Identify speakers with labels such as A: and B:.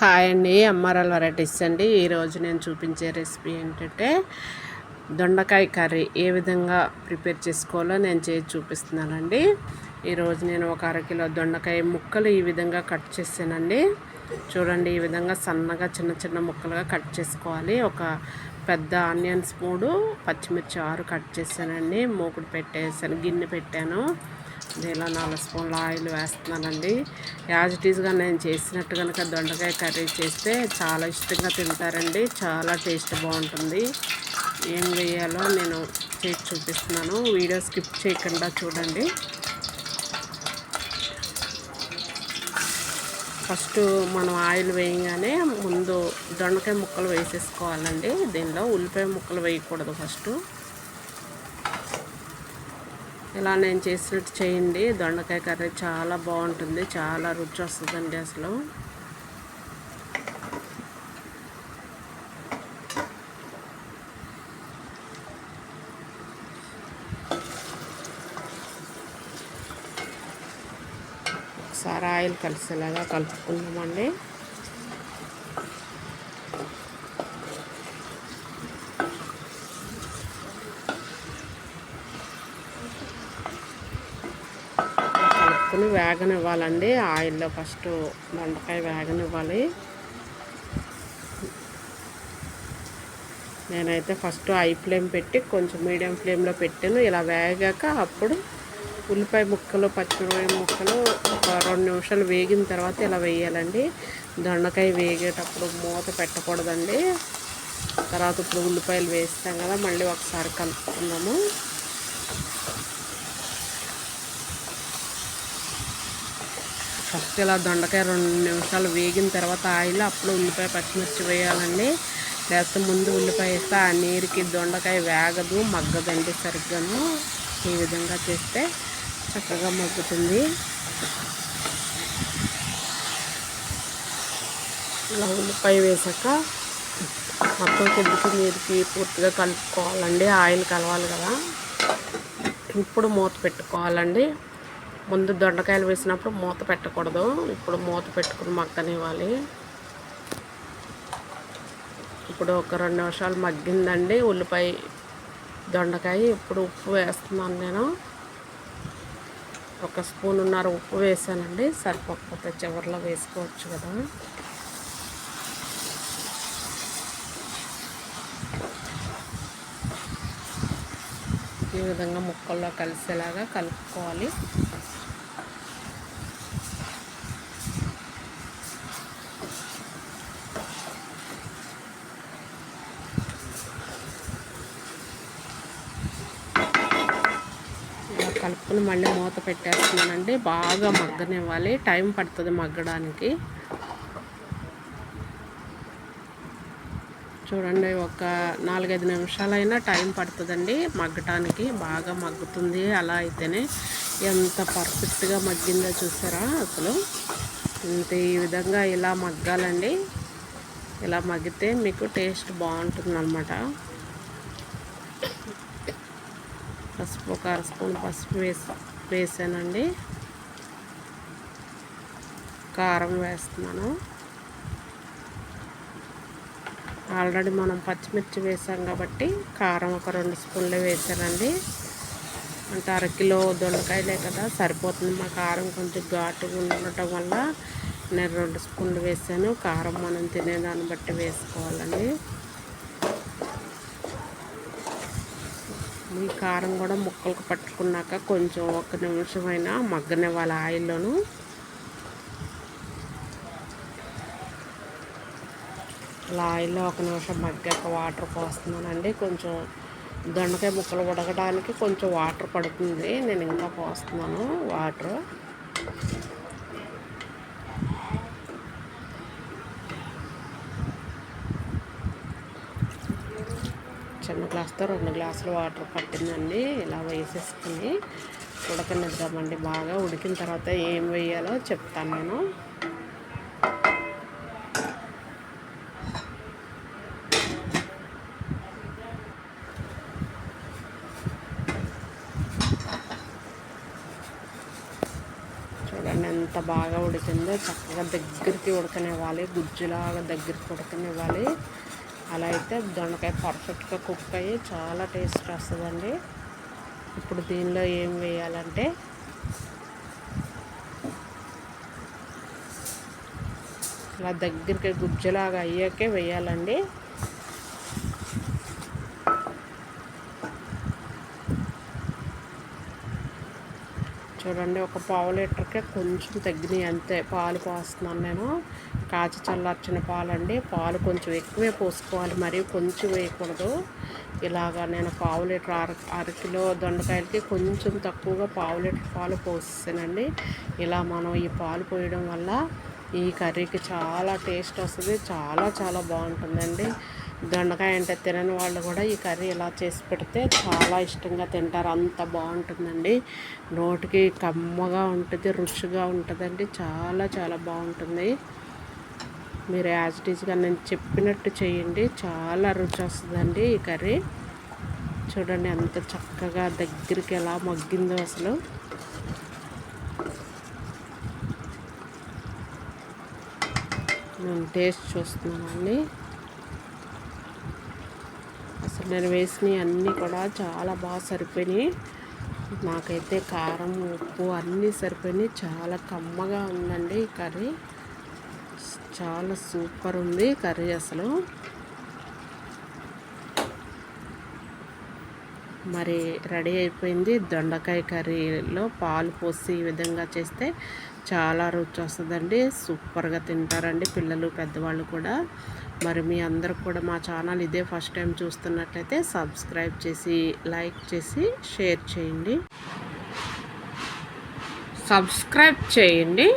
A: Hi అండి అమ్మారాల varieties అండి. ఈరోజు నేను చూపించే రెసిపీ ఏంటంటే దొండకాయ కర్రీ ఏ విధంగా ప్రిపేర్ చేసుకోవాలో నేను చేసి చూపిస్తున్నానండి. ఈరోజు నేను ఒక అరకిలో దొండకాయ ముక్కలు ఈ విధంగా కట్ చేసానండి చూడండి ఈ విధంగా సన్నగా చిన్న చిన్న ముక్కలుగా కట్ చేసుకోవాలి. ఒక పెద్ద ఆనియన్స్ మూడు పచ్చిమిర్చి ఆరు కట్ చేశానండి. మూకుడు పెట్టేసాను గిన్నె పెట్టాను. ఇలా నాలుగు స్పూన్ల ఆయిల్ వేస్తున్నానండి. యాజ్ ఇట్ ఈస్గా నేను చేసినట్టు కనుక దొండకాయ కర్రీ చేస్తే చాలా ఇష్టంగా తింటారండి. చాలా టేస్ట్ బాగుంటుంది. ఏం వేయాలో నేను చేసి చూపిస్తున్నాను. వీడియో స్కిప్ చేయకుండా చూడండి. ఫస్ట్ మనం ఆయిల్ వేయగానే ముందు దొండకాయ ముక్కలు వేసేసుకోవాలండి. దీనిలో ఉల్లిపాయ ముక్కలు వేయకూడదు ఫస్ట్. ఇలా నేను చేసినట్టు చేయండి. దొండకాయ కర్రీ చాలా బాగుంటుంది. చాలా రుచి వస్తుందండి అసలు. ఒకసారి ఆయిల్ కలిసేలాగా కలుపుకుందామండి. కలుపుకొని వేగనివ్వాలండి. ఆయిల్లో ఫస్ట్ దొండకాయ వేగనివ్వాలి. నేనైతే ఫస్ట్ హై ఫ్లేమ్ పెట్టి కొంచెం మీడియం ఫ్లేమ్లో పెట్టాను. ఇలా వేగాక అప్పుడు ఉల్లిపాయ ముక్కలు పచ్చిమిరపాయ ముక్కలు ఒక రెండు నిమిషాలు వేగిన తర్వాత ఇలా వేయాలండి. దొండకాయ వేగేటప్పుడు మూత పెట్టకూడదండి. తర్వాత ఇప్పుడు ఉల్లిపాయలు వేస్తాం కదా మళ్ళీ ఒకసారి కలుపుకుందాము. ఫస్ట్ ఇలా దొండకాయ రెండు నిమిషాలు వేగిన తర్వాత ఆయిల్ అప్పుడు ఉల్లిపాయ పచ్చిమిర్చి వేయాలండి. లేకపోతే ముందు ఉల్లిపాయ వేస్తే ఆ నీరుకి దొండకాయ వేగదు మగ్గదండి సరిగ్గాను. ఈ విధంగా చేస్తే చక్కగా మగ్గుతుంది. ఇలా ఉల్లిపాయ వేసాక మొత్తం కొద్దికి నీరుకి పూర్తిగా కలుపుకోవాలండి. ఆయిల్ కలవాలి కదా. ఇప్పుడు మూత పెట్టుకోవాలండి. ముందు దొండకాయలు వేసినప్పుడు మూత పెట్టకూడదు. ఇప్పుడు మూత పెట్టుకుని మగ్గనివ్వాలి. ఇప్పుడు ఒక రెండు నిమిషాలు మగ్గిందండి. ఉల్లిపాయ దొండకాయ ఇప్పుడు ఉప్పు వేస్తున్నాను నేను. ఒక స్పూన్ ఉన్నర ఉప్పు వేసానండి. సరిపోకపోతే చివరిలో వేసుకోవచ్చు కదా. ఈ విధంగా ముక్కల్లో కలిసేలాగా కలుపుకోవాలి. కలుపుకుని మళ్ళీ మూత పెట్టేస్తున్నానండి. బాగా మగ్గనివ్వాలి. టైం పడుతుంది మగ్గడానికి. చూడండి ఒక నాలుగైదు నిమిషాలైనా టైం పడుతుందండి. మగ్గటానికి బాగా మగ్గుతుంది. అలా అయితేనే ఎంత పర్ఫెక్ట్గా మగ్గిందో చూసారా అసలు? ఇంత ఈ విధంగా ఇలా మగ్గాలండి. ఇలా మగ్గితే మీకు టేస్ట్ బాగుంటుంది అనమాట పసుపు ఒక స్పూన్ పసుపు వేసి వేసానండి. కారం వేస్తున్నాను. ఆల్రెడీ మనం పచ్చిమిర్చి వేసాం కాబట్టి కారం ఒక రెండు స్పూన్లు వేసానండి. అంటే అరకిలో దొండకాయలే కదా సరిపోతుంది. మా కారం కొంచెం ఘాటుగా ఉండటం వల్ల నేను రెండు స్పూన్లు వేసాను. కారం మనం తినేదాన్ని బట్టి వేసుకోవాలండి. ఈ కారం కూడా ముక్కలకు పట్టుకున్నాక కొంచెం ఒక నిమిషమైనా మగ్గనివ్వాలి ఆయిల్లోను. ఇలా ఆయిల్లో ఒక నిమిషం మగ్గాక వాటర్ పోస్తున్నానండి. కొంచెం దొండకాయ ముక్కలు ఉడకడానికి కొంచెం వాటర్ పడుతుంది. నేను ఇంకా పోస్తున్నాను వాటర్. చిన్న గ్లాస్తో రెండు గ్లాసులు వాటర్ పట్టిందండి. ఇలా వేసేసుకుని ఉడకనిద్దామండి. బాగా ఉడికిన తర్వాత ఏం వేయాలో చెప్తాను నేను చూడండి ఎంత బాగా ఉడికిందో చక్కగా దగ్గరికి ఉడకనివ్వాలి గుజ్జులాగా దగ్గరికి ఉడకనివ్వాలి. అలా అయితే దొండకాయ పర్ఫెక్ట్గా కుక్ అయ్యి చాలా టేస్ట్ వస్తుందండి. ఇప్పుడు దీనిలో ఏం వేయాలంటే ఇలా దగ్గరికి గుజ్జులాగా అయ్యాకే వేయాలండి. చూడండి ఒక పావు లీటర్కే కొంచెం తగ్గినాయి అంతే. పాలు పోస్తున్నాను నేను. కాచి చల్లార్చిన పాలండి. పాలు కొంచెం ఎక్కువే పోసుకోవాలి. మరి కొంచెం వేయకూడదు. ఇలాగా నేను పావు లీటర్ అర అరకిలో దొండకాయలకి కొంచెం తక్కువగా పావు లీటర్ పాలు పోసేసానండి. ఇలా మనం ఈ పాలు పోయడం వల్ల ఈ కర్రీకి చాలా టేస్ట్ వస్తుంది. చాలా చాలా బాగుంటుందండి. దొండకాయ అంటే తినని వాళ్ళు కూడా ఈ కర్రీ ఇలా చేసి పెడితే చాలా ఇష్టంగా తింటారు. అంత బాగుంటుందండి. నోటికి కమ్మగా ఉంటుంది రుచిగా ఉంటుందండి. చాలా చాలా బాగుంటుంది. మీరు యాజ్ టీజ్గా నేను చెప్పినట్టు చేయండి. చాలా రుచి వస్తుందండి ఈ కర్రీ. చూడండి ఎంత చక్కగా దగ్గరికి ఎలా మగ్గిందో అసలు. నేను టేస్ట్ చూస్తున్నానండి. నేను వేసినవి అన్నీ కూడా చాలా బాగా సరిపోయినాయి. నాకైతే కారం ఉప్పు అన్నీ సరిపోయినాయి. చాలా కమ్మగా ఉందండి ఈ కర్రీ. చాలా సూపర్ ఉంది కర్రీ అసలు. మరి రెడీ అయిపోయింది దొండకాయ కర్రీలో పాలు పోసి ఈ విధంగా చేస్తే చాలా రుచి వస్తుందండి. సూపర్గా తింటారండి పిల్లలు పెద్దవాళ్ళు కూడా. మరి మీ అందరు కూడా మా ఛానల్ ఇదే ఫస్ట్ టైం చూస్తున్నట్లయితే సబ్స్క్రైబ్ చేసి లైక్ చేసి షేర్ చేయండి. సబ్స్క్రైబ్ చేయండి.